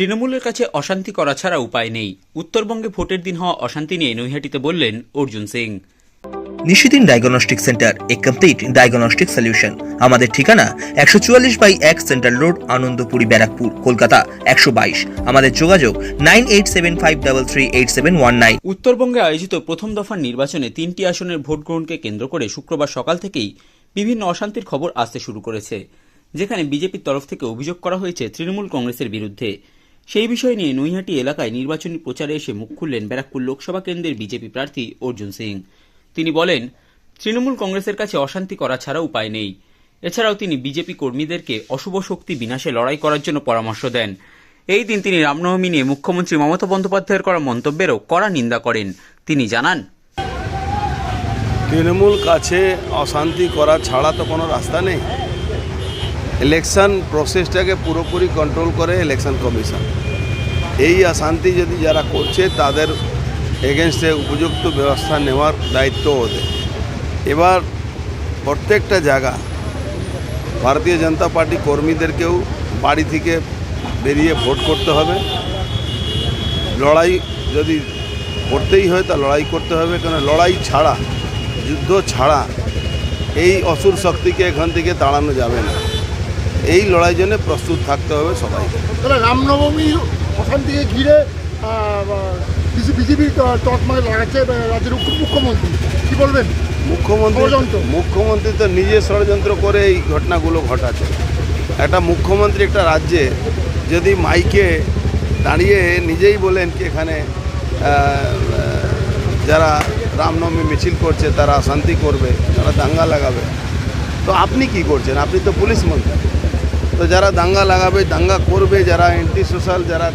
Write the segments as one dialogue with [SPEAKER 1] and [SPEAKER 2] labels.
[SPEAKER 1] তৃণমূলের কাছে অশান্তি করা ছাড়া উপায় নেই। উত্তরবঙ্গে ভোটের দিন হওয়া অশান্তি নিয়ে নৈহাটিতে বললেন অর্জুন সিং।
[SPEAKER 2] নিশিদিন ডায়াগনস্টিক সেন্টার এ কমপ্লিট ডায়াগনস্টিক সলিউশন আমাদের ঠিকানা একশো চুয়াল্লিশ বাই এক সেন্ট্রাল রোড আনন্দপুরি ব্যারাকপুর কলকাতা একশো বাইশ। আমাদের যোগাযোগ nine eight seven five double three eight seven one nine.
[SPEAKER 1] উত্তরবঙ্গে আয়োজিত প্রথম দফার নির্বাচনে তিনটি আসনের ভোট গ্রহণকে কেন্দ্র করে শুক্রবার সকাল থেকেই বিভিন্ন অশান্তির খবর আসতে শুরু করেছে যেখানে বিজেপির তরফ থেকে অভিযোগ করা হয়েছে তৃণমূল কংগ্রেসের বিরুদ্ধে। সেই বিষয় নিয়ে নৈহাটি এলাকায় নির্বাচনী প্রচারে এসে মুখ খুললেন ব্যারাকপুর লোকসভা কেন্দ্রের বিজেপি প্রার্থী অর্জুন সিং। তিনি বলেন, তৃণমূল কংগ্রেসের কাছে অশান্তি করা ছাড়া উপায় নেই। এছাড়াও তিনি বিজেপি কর্মীদেরকে অশুভ শক্তি বিনাশে লড়াই করার জন্য পরামর্শ দেন। এই দিন তিনি রামনবমী নিয়ে মুখ্যমন্ত্রী মমতা বন্দ্যোপাধ্যায়ের করা মন্তব্যেরও কড়া নিন্দা করেন। তিনি জানান,
[SPEAKER 3] তৃণমূল কাছে অশান্তি করা ছাড়া তো কোনো রাস্তা নেই। ইলেকশন প্রসেসটাকে পুরোপুরি কন্ট্রোল করে ইলেকশন কমিশন এই অশান্তি যদি যারা করছে, তাদের এগেনস্টে উপযুক্ত ব্যবস্থা নেওয়ার দায়িত্ব ওদের। এবার প্রত্যেকটা জায়গা ভারতীয় জনতা পার্টি কর্মীদেরকেও বাড়ি থেকে বেরিয়ে ভোট করতে হবে। লড়াই যদি করতেই হয়, তা লড়াই করতে হবে, কেন লড়াই ছাড়া, যুদ্ধ ছাড়া এই অসুর শক্তিকে এখান থেকে তাড়ানো যাবে না। এই লড়াই জন্য প্রস্তুত থাকতে হবে সবাই।
[SPEAKER 4] তাহলে রামনবমী অশান্তিকে ঘিরে বিজেপি তকমায় লাগাচ্ছে রাজ্যের মুখ্যমন্ত্রী। কি বলবেন?
[SPEAKER 3] মুখ্যমন্ত্রী। মুখ্যমন্ত্রী তো নিজে ষড়যন্ত্র করে এই ঘটনাগুলো ঘটাচ্ছে। একটা মুখ্যমন্ত্রী একটা রাজ্যে যদি মাইকে দাঁড়িয়ে নিজেই বলেন কি এখানে যারা রামনবমী মিছিল করছে তারা শান্তি করবে তারা দাঙ্গা লাগাবে। তো আপনি কি করছেন? আপনি তো পুলিশ মন্ত্রী। তো যারা দাঙ্গা লাগাবে, দাঙ্গা করবে, যারা অ্যান্টি সোশ্যাল যারা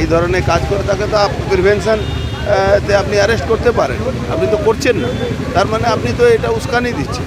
[SPEAKER 3] এই ধরনের কাজ করে, তাকে তো প্রিভেনশন তে আপনি অ্যারেস্ট করতে পারেন। আপনি তো করছেন না। তার মানে আপনি তো এটা উস্কানি দিচ্ছেন।